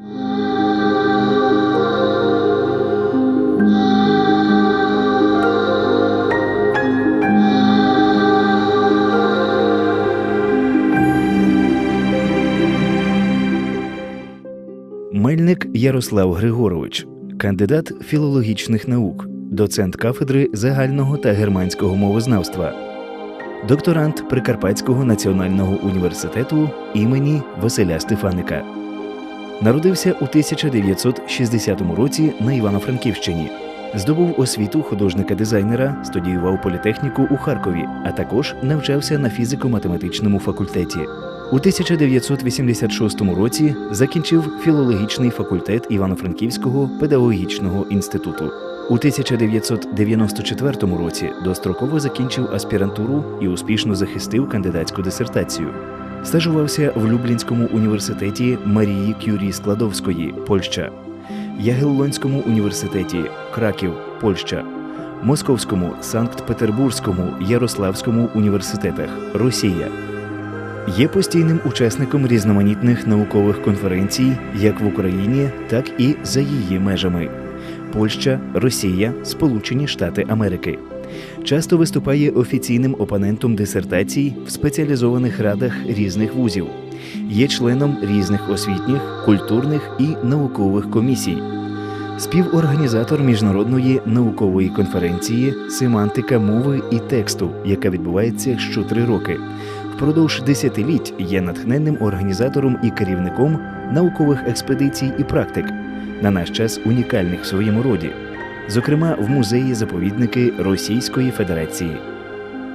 Мельник Ярослав Григорович, кандидат філологічних наук, доцент кафедри загального та германського мовознавства, докторант Прикарпатського національного університету імені Василя Стефаника. Народився у 1960 році на Івано-Франківщині. Здобув освіту художника-дизайнера, студіював політехніку у Харкові, а також навчався на фізико-математичному факультеті. У 1986 році закінчив філологічний факультет Івано-Франківського педагогічного інституту. У 1994 році достроково закінчив аспірантуру і успішно захистив кандидатську дисертацію. Стажувався в Люблінському університеті Марії Кюрі Складовської, Польща, Ягеллонському університеті Краків, Польща, Московському, Санкт-Петербурзькому, Ярославському університетах, Росія. Є постійним учасником різноманітних наукових конференцій як в Україні, так і за її межами Польща, Росія, Сполучені Штати Америки. Часто виступає офіційним опонентом дисертацій в спеціалізованих радах різних вузів, є членом різних освітніх, культурних і наукових комісій. Співорганізатор міжнародної наукової конференції Семантика мови і тексту, яка відбувається щотри роки. Впродовж десятиліть є натхненним організатором і керівником наукових експедицій і практик, на наш час унікальних в своєму роді, зокрема в музеї заповідники Російської Федерації.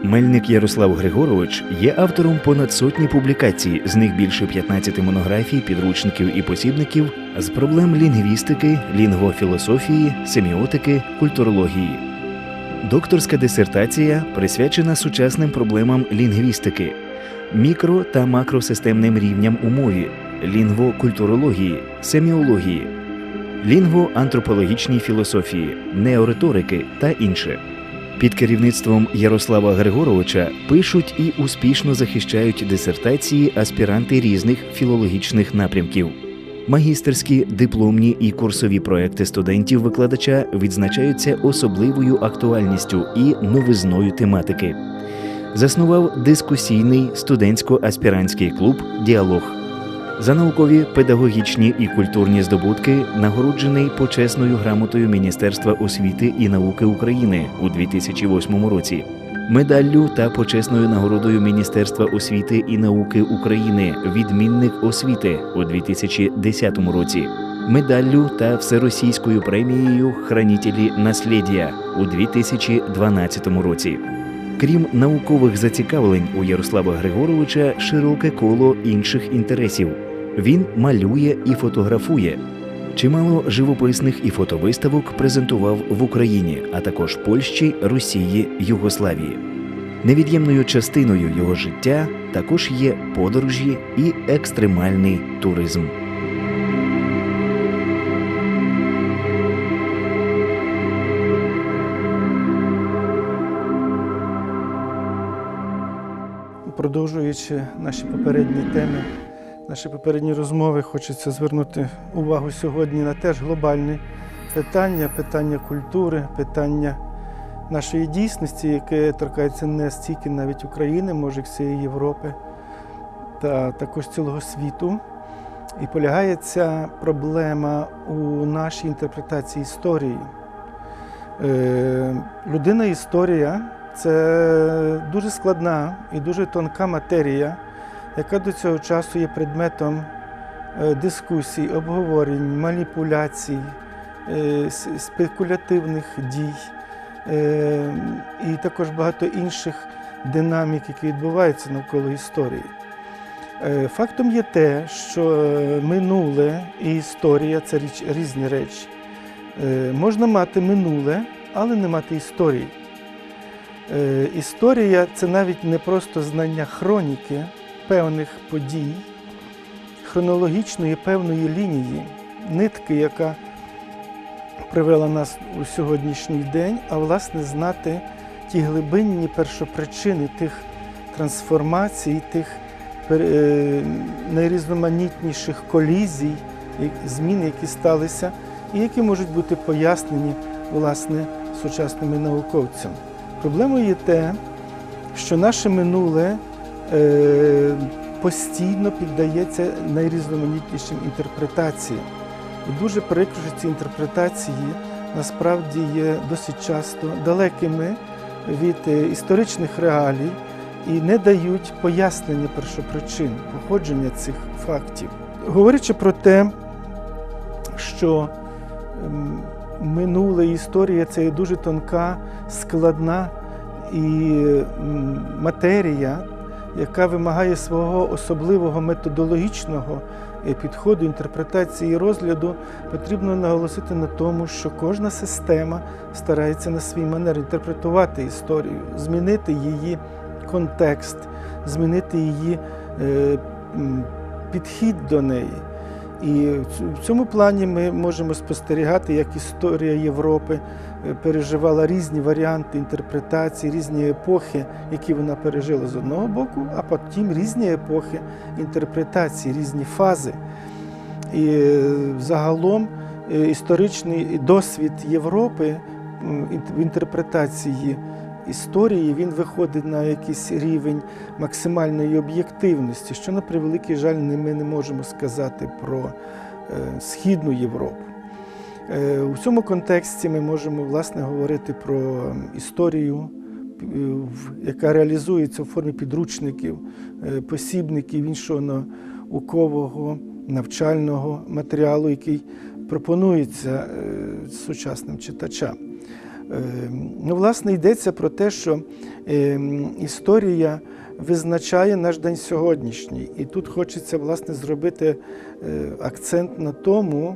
Мельник Ярослав Григорович є автором понад сотні публікацій, з них більше 15 монографій, підручників і посібників з проблем лінгвістики, лінгвофілософії, семіотики, культурології. Докторська дисертація присвячена сучасним проблемам лінгвістики, мікро та макросистемним рівням у мові, лінгвокультурології, семіології, лінгвоантропологічній філософії, неориторики та інше. Під керівництвом Ярослава Григоровича пишуть і успішно захищають дисертації аспіранти різних філологічних напрямків. Магістерські, дипломні і курсові проекти студентів-викладача відзначаються особливою актуальністю і новизною тематики. Заснував дискусійний студентсько-аспірантський клуб Діалог. За наукові, педагогічні і культурні здобутки нагороджений почесною грамотою Міністерства освіти і науки України у 2008 році, медаллю та почесною нагородою Міністерства освіти і науки України Відмінник освіти у 2010 році, медаллю та всеросійською премією Хранітелі наслідя у 2012 році. Крім наукових зацікавлень у Ярослава Григоровича широке коло інших інтересів. Він малює і фотографує. Чимало живописних і фотовиставок презентував в Україні, а також Польщі, Росії, Югославії. Невід'ємною частиною його життя також є подорожі і екстремальний туризм. Продовжуючи наші попередні теми, наші попередні розмови, хочеться звернути увагу сьогодні на теж глобальне питання, питання культури, питання нашої дійсності, яке торкається не стільки навіть України, може всієї Європи та також цілого світу. І полягає ця проблема у нашій інтерпретації історії. Е, Людина історія це дуже складна і дуже тонка матерія, яка до цього часу є предметом е, дискусій, обговорень, маніпуляцій, е, спекулятивних дій е, і також багато інших динамік, які відбуваються навколо історії. Фактом є те, що минуле і історія це річ, різні речі. Можна мати минуле, але не мати історії. Історія це навіть не просто знання хроніки певних подій, хронологічної певної лінії, нитки, яка привела нас у сьогоднішній день, а власне знати ті глибинні першопричини тих трансформацій, тих е, найрізноманітніших колізій, змін, які сталися, і які можуть бути пояснені власне сучасними науковцями. Проблемою є те, що наше минуле постійно піддається найрізноманітнішим інтерпретаціям. І дуже прикро, що ці інтерпретації насправді є досить часто далекими від е, історичних реалій і не дають пояснення першопричин походження цих фактів. Говорячи про те, що ем, минуле історія це дуже тонка, складна і матерія, яка вимагає свого особливого методологічного е, підходу, інтерпретації і розгляду, потрібно наголосити на тому, що кожна система старається на свій манер інтерпретувати історію, змінити її контекст, змінити її е, підхід до неї. І в цьому плані ми можемо спостерігати, як історія Європи е, переживала різні варіанти інтерпретації, різні епохи, які вона пережила з одного боку, а потім різні епохи інтерпретації, різні фази. І е, загалом е, історичний досвід Європи в інтерпретації історії він виходить на якийсь рівень максимальної об'єктивності, що на превеликий жаль ми не можемо сказати про е, Східну Європу. Е, У цьому контексті ми можемо власне говорити про історію, е, яка реалізується у формі підручників, посібників іншого наукового навчального матеріалу, який пропонується сучасним читачам. Е, Ну, власне, йдеться про те, що е, історія визначає наш день сьогоднішній. І тут хочеться власне зробити е, акцент на тому,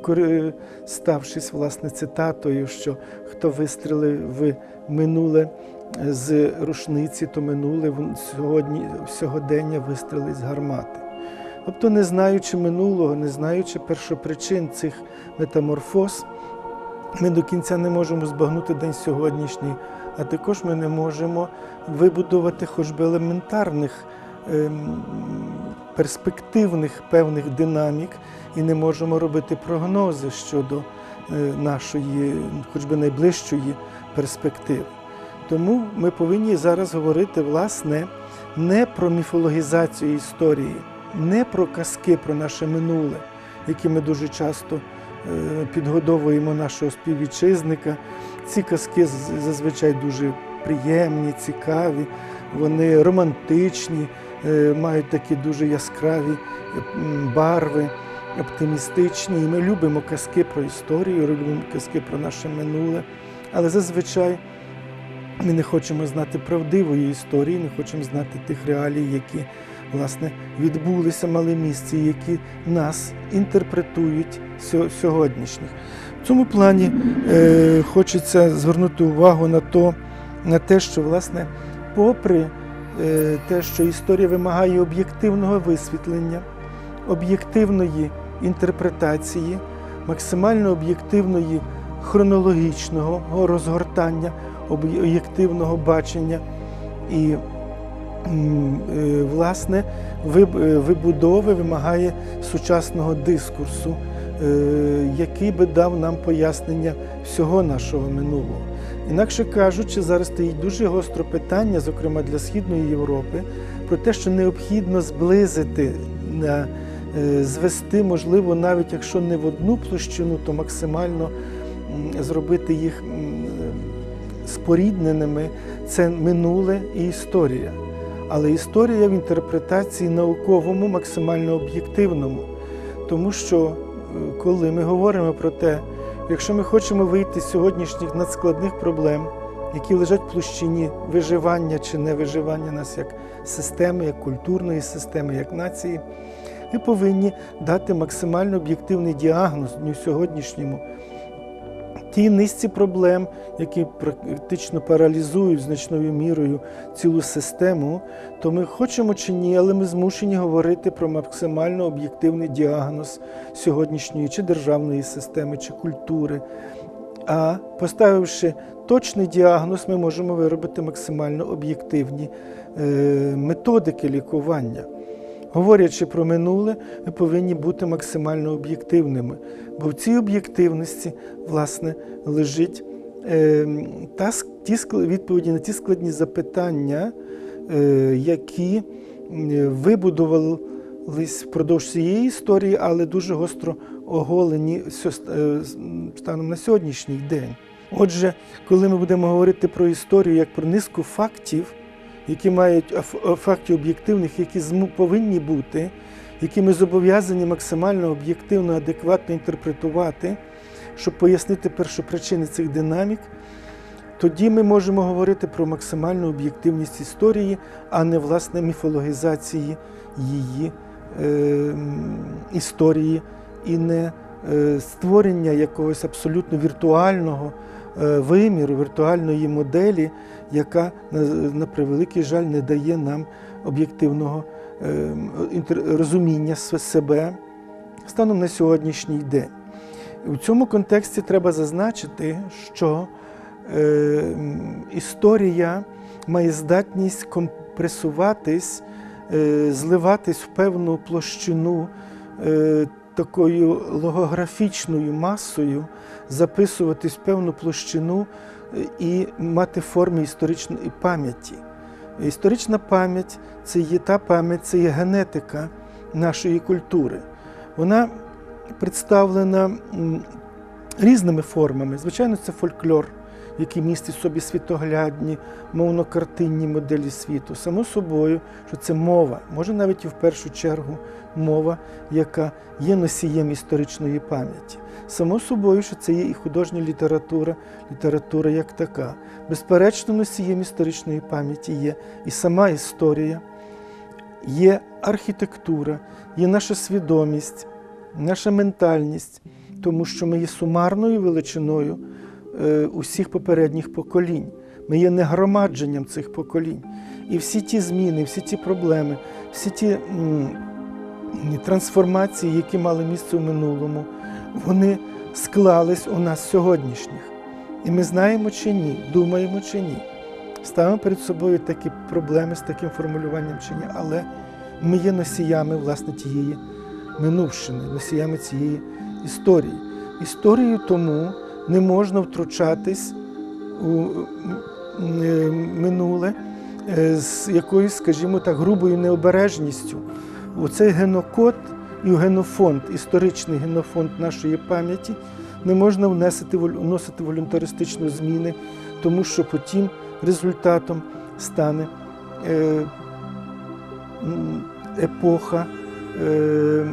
скориставшись власне цитатою, що хто вистрілив в минуле з рушниці, то минуле сьогодні сьогодення вистрілить з гармати. Тобто, не знаючи минулого, не знаючи першопричин цих метаморфоз, ми до кінця не можемо збагнути день сьогоднішній, а також ми не можемо вибудувати хоч би елементарних ем, перспективних певних динамік і не можемо робити прогнози щодо е, нашої, хоч би найближчої перспективи. Тому ми повинні зараз говорити, власне, не про міфологізацію історії, не про казки про наше минуле, які ми дуже часто підгодовуємо нашого співвітчизника. Ці казки зазвичай дуже приємні, цікаві, вони романтичні, е, мають такі дуже яскраві барви, оптимістичні. І ми любимо казки про історію, любимо казки про наше минуле. Але зазвичай ми не хочемо знати правдивої історії, не хочемо знати тих реалій, які власне відбулися мали місці, які нас інтерпретують сьогоднішніх. В цьому плані е, хочеться звернути увагу на, то, на те, що власне, попри е, те, що історія вимагає об'єктивного висвітлення, об'єктивної інтерпретації, максимально об'єктивної хронологічного розгортання, об'єктивного бачення і власне виб- е, вибудови вимагає сучасного дискурсу, е, який би дав нам пояснення всього нашого минулого. Інакше кажучи, зараз стоїть дуже гостро питання, зокрема для Східної Європи, про те, що необхідно зблизити, е, звести, можливо, навіть якщо не в одну площину, то максимально зробити їх спорідненими. Це минуле і історія. Але історія в інтерпретації науковому, максимально об'єктивному. Тому що е, коли ми говоримо про те, якщо ми хочемо вийти з сьогоднішніх надскладних проблем, які лежать в площині виживання чи невиживання нас як системи, як культурної системи, як нації, ми повинні дати максимально об'єктивний діагноз дню сьогоднішньому тій низці проблем, які практично паралізують значною мірою цілу систему, то ми хочемо чи ні, але ми змушені говорити про максимально об'єктивний діагноз сьогоднішньої чи державної системи, чи культури. А поставивши точний діагноз, ми можемо виробити максимально об'єктивні е, методики лікування. Говорячи про минуле, ми повинні бути максимально об'єктивними. Бо в цій об'єктивності, власне, лежить е, та, ті відповіді на ті складні запитання, е, які вибудувались впродовж цієї історії, але дуже гостро оголені е, станом на сьогоднішній день. Отже, коли ми будемо говорити про історію як про низку фактів, які мають фактів об'єктивних, які повинні бути, які ми зобов'язані максимально об'єктивно, адекватно інтерпретувати, щоб пояснити першопричини цих динамік, тоді ми можемо говорити про максимальну об'єктивність історії, а не власне міфологізації її е, історії і не е, створення якогось абсолютно віртуального е, виміру, віртуальної моделі, яка, на, превеликий жаль, не дає нам об'єктивного е, розуміння себе станом на сьогоднішній день. У цьому контексті треба зазначити, що е, історія має здатність компресуватись, е, зливатись в певну площину е, такою логографічною масою, записуватись в певну площину і мати форми історичної пам'яті. Історична пам'ять це є та пам'ять, це є генетика нашої культури. Вона представлена різними формами. Звичайно, це фольклор, який містить в собі світоглядні, мовно-картинні моделі світу. Само собою, що це мова, може навіть і в першу чергу мова, яка є носієм історичної пам'яті. Само собою, що це є і художня література, література як така. Безперечно, носієм історичної пам'яті є і сама історія, є архітектура, є наша свідомість, наша ментальність, тому що ми є сумарною величиною усіх попередніх поколінь. Ми є нагромадженням цих поколінь. І всі ті зміни, всі ті проблеми, всі ті трансформації, які мали місце в минулому, вони склались у нас сьогоднішніх. І ми знаємо чи ні, думаємо чи ні. Ставимо перед собою такі проблеми з таким формулюванням чи ні, але ми є носіями власне тієї минувщини, носіями цієї історії. Історію тому не можна втручатись у минуле е, з якоюсь, скажімо так, грубою необережністю. У цей генокод і генофонд, історичний генофонд нашої пам'яті не можна вносити, вносити волюнтаристичні зміни, тому що потім результатом стане е, епоха е,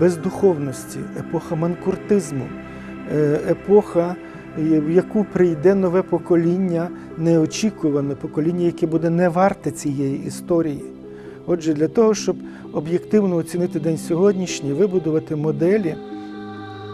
бездуховності, епоха манкуртизму, епоха, е, в яку прийде нове покоління, неочікуване покоління, яке буде не варте цієї історії. Отже, для того, щоб об'єктивно оцінити день сьогоднішній, вибудувати моделі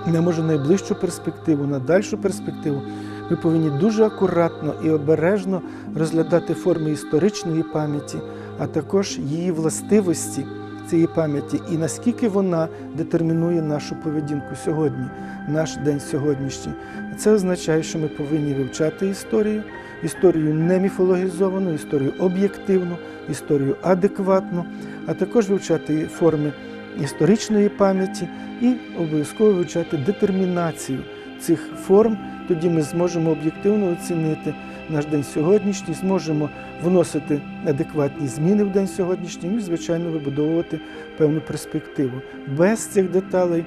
на може найближчу перспективу, на дальшу перспективу, ми повинні дуже акуратно і обережно розглядати форми історичної пам'яті, а також її властивості цієї пам'яті і наскільки вона детермінує нашу поведінку сьогодні, наш день сьогоднішній. Це означає, що ми повинні вивчати історію, історію не міфологізовану, історію об'єктивну, історію адекватну, а також вивчати форми історичної пам'яті і обов'язково вивчати детермінацію цих форм. Тоді ми зможемо об'єктивно оцінити наш день сьогоднішній, зможемо вносити адекватні зміни в день сьогоднішній і, звичайно, вибудовувати певну перспективу. Без цих деталей,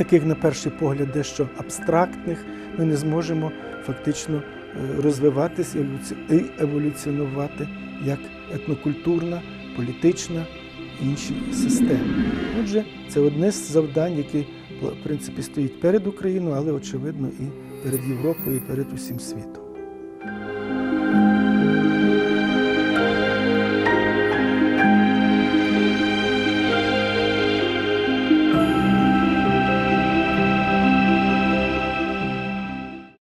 таких на перший погляд, дещо абстрактних, ми не зможемо фактично е, розвиватися і еволюціонувати як етнокультурна, політична інші системи. Отже, це одне з завдань, які в принципі стоїть перед Україною, але очевидно і перед Європою, і перед усім світом.